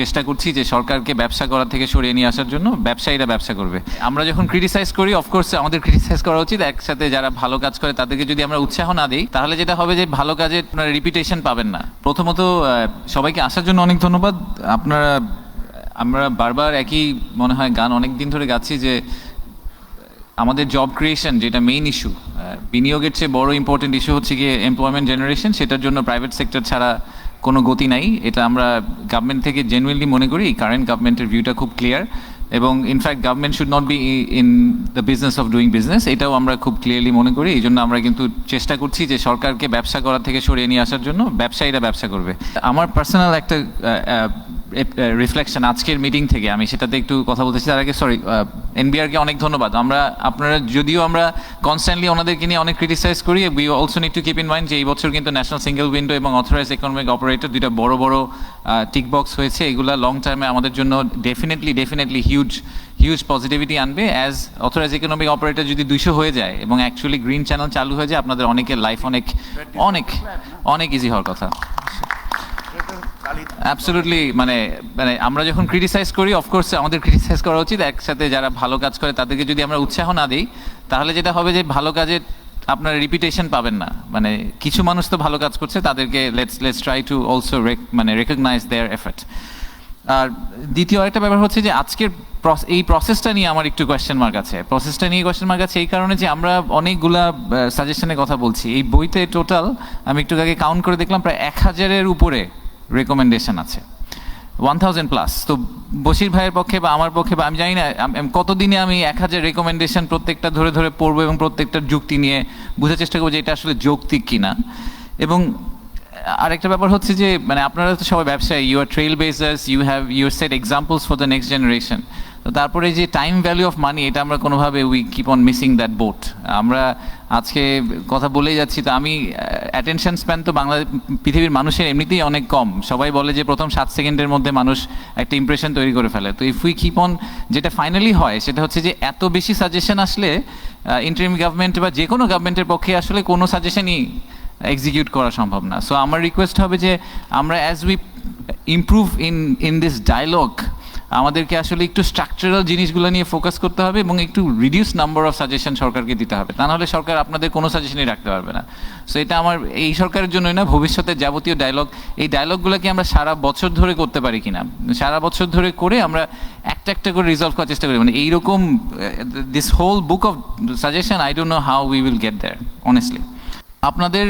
চেষ্টা করছি যে সরকারকে ব্যবসা করা থেকে সরিয়ে নিয়ে আসার জন্য ব্যবসায়ীরা ব্যবসা করবে। আমরা যখন ক্রিটিসাইজ করি অফকোর্স আমাদের ক্রিটিসাইজ করা উচিত। একসাথে যারা ভালো কাজ করে, তাদেরকে যদি আমরা উৎসাহ না দিই, তাহলে যেটা হবে যে ভালো কাজের আপনারা রিপিটেশন পাবেন না। প্রথমত সবাইকে আসার জন্য অনেক ধন্যবাদ। আপনারা, আমরা বারবার একই মনে হয় গান অনেক দিন ধরে গাচ্ছি যে, আমাদের জব ক্রিয়েশন যেটা মেইন ইস্যু বিনিয়োগের চেয়ে বড় ইম্পর্টেন্ট ইস্যু হচ্ছে গিয়ে এমপ্লয়মেন্ট জেনারেশন সেটার জন্য প্রাইভেট সেক্টর ছাড়া কোনো গতি নাই। এটা আমরা গভর্নমেন্ট থেকে জেনুইনলি মনে করি কারেন্ট গভর্নমেন্টের ভিউটা খুব ক্লিয়ার এবং in fact government should not be in the business of doing business এটাও আমরা খুব ক্লিয়ারলি মনে করি। এই জন্য আমরা কিন্তু চেষ্টা করছি যে সরকারকে ব্যবসা করা থেকে সরিয়ে নিয়ে আসার জন্য ব্যবসায়ীরা ব্যবসা করবে। আমার পার্সোনাল একটা রিফ্লেকশন আজকের মিটিং থেকে আমি সেটাতে একটু কথা বলতেছি তার আগে সরি এনবিআরকে অনেক ধন্যবাদ। আমরা, আপনারা, যদিও আমরা কনস্ট্যান্টলি ওনাদেরকে নিয়ে অনেক ক্রিটিসাইজ করি we also need to keep in mind যে এই বছর কিন্তু ন্যাশনাল সিঙ্গেল উইন্ডো এবং অথরাইজ ইকোনমিক অপারেটর দুইটা বড় বড় টিক বক্স হয়েছে। এগুলা লং টার্মে আমাদের জন্য definitely definitely huge huge positivity আনবে। অ্যাজ অথরাইজ ইকোনমিক অপারেটর যদি দুইশো হয়ে যায় এবং অ্যাকচুয়ালি গ্রিন চ্যানেল চালু হয়ে যায়, আপনাদের অনেকের লাইফ অনেক অনেক অনেক ইজি হওয়ার কথা। অ্যাবসলিউটলি মানে মানে আমরা যখন ক্রিটিসাইজ করি অফকোর্স আমাদের ক্রিটিসাইজ করা উচিত। একসাথে যারা ভালো কাজ করে, তাদেরকে যদি আমরা উৎসাহ না দিই, তাহলে যেটা হবে যে ভালো কাজের আপনার রিপিটেশন পাবেন না। মানে কিছু মানুষ তো ভালো কাজ করছে, তাদেরকে let's let's try to also মানে রেকগনাইজ দেয়ার এফেক্ট আর দ্বিতীয় আরেকটা ব্যাপার হচ্ছে যে আজকের এই প্রসেসটা নিয়ে আমার একটু কোয়েশ্চেন মার্ক আছে। প্রসেসটা নিয়ে কোয়েশ্চেন মার্ক আছে এই কারণে যে আমরা অনেকগুলা সাজেশনের কথা বলছি। এই বইতে টোটাল আমি একটু আগে কাউন্ট করে দেখলাম, প্রায় এক হাজারের উপরে রেকমেন্ডেশন আছে। ওয়ান থাউজেন্ড প্লাস তো বশির ভাইয়ের পক্ষে বা আমার পক্ষে বা আমি জানি না কতদিনে আমি এক হাজার রেকমেন্ডেশন প্রত্যেকটা ধরে ধরে পড়ব এবং প্রত্যেকটার যুক্তি নিয়ে বোঝার চেষ্টা করব যে এটা আসলে যৌক্তিক কিনা। এবং আরেকটা ব্যাপার হচ্ছে যে মানে আপনারা তো সবাই ব্যবসায়ী you are trailblazers you have your set examples for the next generation তো তারপরে যে টাইম ভ্যালু অফ মানি এটা আমরা কোনোভাবে we keep on missing that boat আমরা আজকে কথা বলেই যাচ্ছি, তো আমি অ্যাটেনশন স্প্যান তো বাংলা, পৃথিবীর মানুষের এমনিতেই অনেক কম। সবাই বলে যে প্রথম সাত সেকেন্ডের মধ্যে মানুষ একটা ইমপ্রেশন তৈরি করে ফেলে। তো ইফ উই কিপ অন যেটা ফাইনালি হয়, সেটা হচ্ছে যে এত বেশি সাজেশন আসলে ইন্টারিম গভর্নমেন্ট বা যে কোনো গভর্নমেন্টের পক্ষে আসলে কোনো সাজেশনই এক্সিকিউট করা সম্ভব না। সো আমার রিকোয়েস্ট হবে যে আমরা as we improve in in this dialogue আমাদেরকে আসলে একটু স্ট্রাকচারাল জিনিসগুলো নিয়ে ফোকাস করতে হবে এবং একটু রিডিউস নাম্বার অফ সাজেশন সরকারকে দিতে হবে। তা নাহলে সরকার আপনাদের কোনো সাজেশনই রাখতে পারবে না। সো এটা আমার, এই সরকারের জন্যই না ভবিষ্যতে যাবতীয় ডায়লগ এই ডায়লগগুলোকে আমরা সারা বছর ধরে করতে পারি কিনা। সারা বছর ধরে করে আমরা একটা একটা করে রিজলভ করার চেষ্টা করি। মানে এইরকম this whole book of suggestion I don't know how we will get there honestly আপনাদের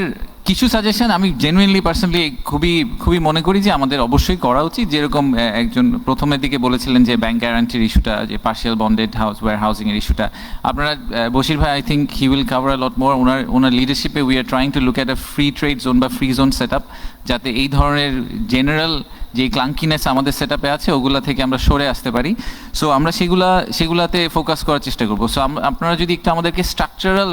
কিছু সাজেশন আমি জেনুইনলি পার্সোনালি খুবই খুবই মনে করি যে আমাদের অবশ্যই করা উচিত। যেরকম একজন প্রথমের দিকে বলেছিলেন যে ব্যাংক গ্যারান্টির ইস্যুটা, যে partial bonded house warehousing এর ইস্যুটা। আপনারা বশির ভাই I think he will cover lot more ওনার ওনার লিডারশিপে we are trying to look at a free trade zone বা ফ্রি জোন সেট আপ যাতে এই ধরনের জেনারেল যে ক্লাঙ্কিনেস আমাদের সেট আপে আছে, ওগুলা থেকে আমরা সরে আসতে পারি। সো আমরা সেগুলা, সেগুলাতে ফোকাস করার চেষ্টা করব। সো আপনারা যদি একটু আমাদেরকে স্ট্রাকচারাল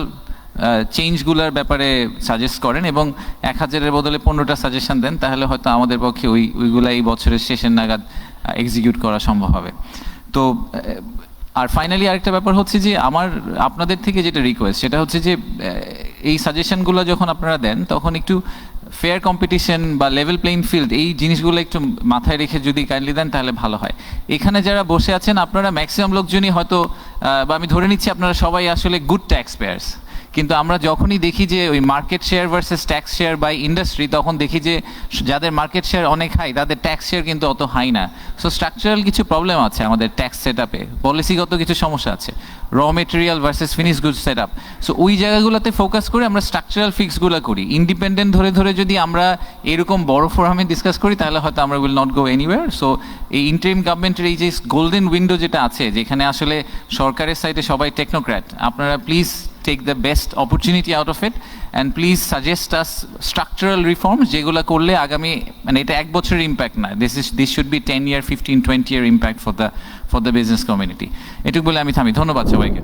চেঞ্জগুলোর ব্যাপারে সাজেস্ট করেন এবং এক হাজারের বদলে পনেরোটা সাজেশন দেন, তাহলে হয়তো আমাদের পক্ষে ওই ওইগুলা এই বছরের শেষের নাগাদ এক্সিকিউট করা সম্ভব হবে। তো আর ফাইনালি আরেকটা ব্যাপার হচ্ছে যে আমার, আপনাদের থেকে যেটা রিকোয়েস্ট সেটা হচ্ছে যে এই সাজেশনগুলো যখন আপনারা দেন, তখন একটু ফেয়ার কম্পিটিশন বা লেভেল প্লেইং ফিল্ড এই জিনিসগুলো একটু মাথায় রেখে যদি কাইন্ডলি দেন, তাহলে ভালো হয়। এখানে যারা বসে আছেন, আপনারা ম্যাক্সিমাম লোকজনই হয়তো বা আমি ধরে নিচ্ছি আপনারা সবাই আসলে গুড ট্যাক্স পেয়ার্স কিন্তু আমরা যখনই দেখি যে ওই market share versus tax share by industry তখন দেখি যে যাদের মার্কেট শেয়ার অনেক হাই তাদের ট্যাক্স শেয়ার কিন্তু অত হাই না। সো স্ট্রাকচারাল কিছু প্রবলেম আছে আমাদের ট্যাক্স সেট আপে পলিসিগত কিছু সমস্যা আছে। Raw material versus finish good set up so ওই জায়গাগুলোতে ফোকাস করে আমরা স্ট্রাকচারাল ফিক্সগুলো করি। ইন্ডিপেন্ডেন্ট ধরে ধরে যদি আমরা এরকম বড় ফোরামে ডিসকাস করি, তাহলে হয়তো আমরা will not go anywhere so এই ইন্টারিম গভর্নমেন্টের এই যে গোল্ডেন উইন্ডো যেটা আছে, যেখানে আসলে সরকারের সাইডে সবাই টেকনোক্র্যাট আপনারা please take the best opportunity out of it. And please suggest us structural reforms, যেগুলো করলে আগামী মানে এটা এক বছরের ইম্প্যাক্ট না this is this should be ten year fifteen twenty year impact for the for the business community এটুকু বলে আমি থামি। ধন্যবাদ সবাইকে।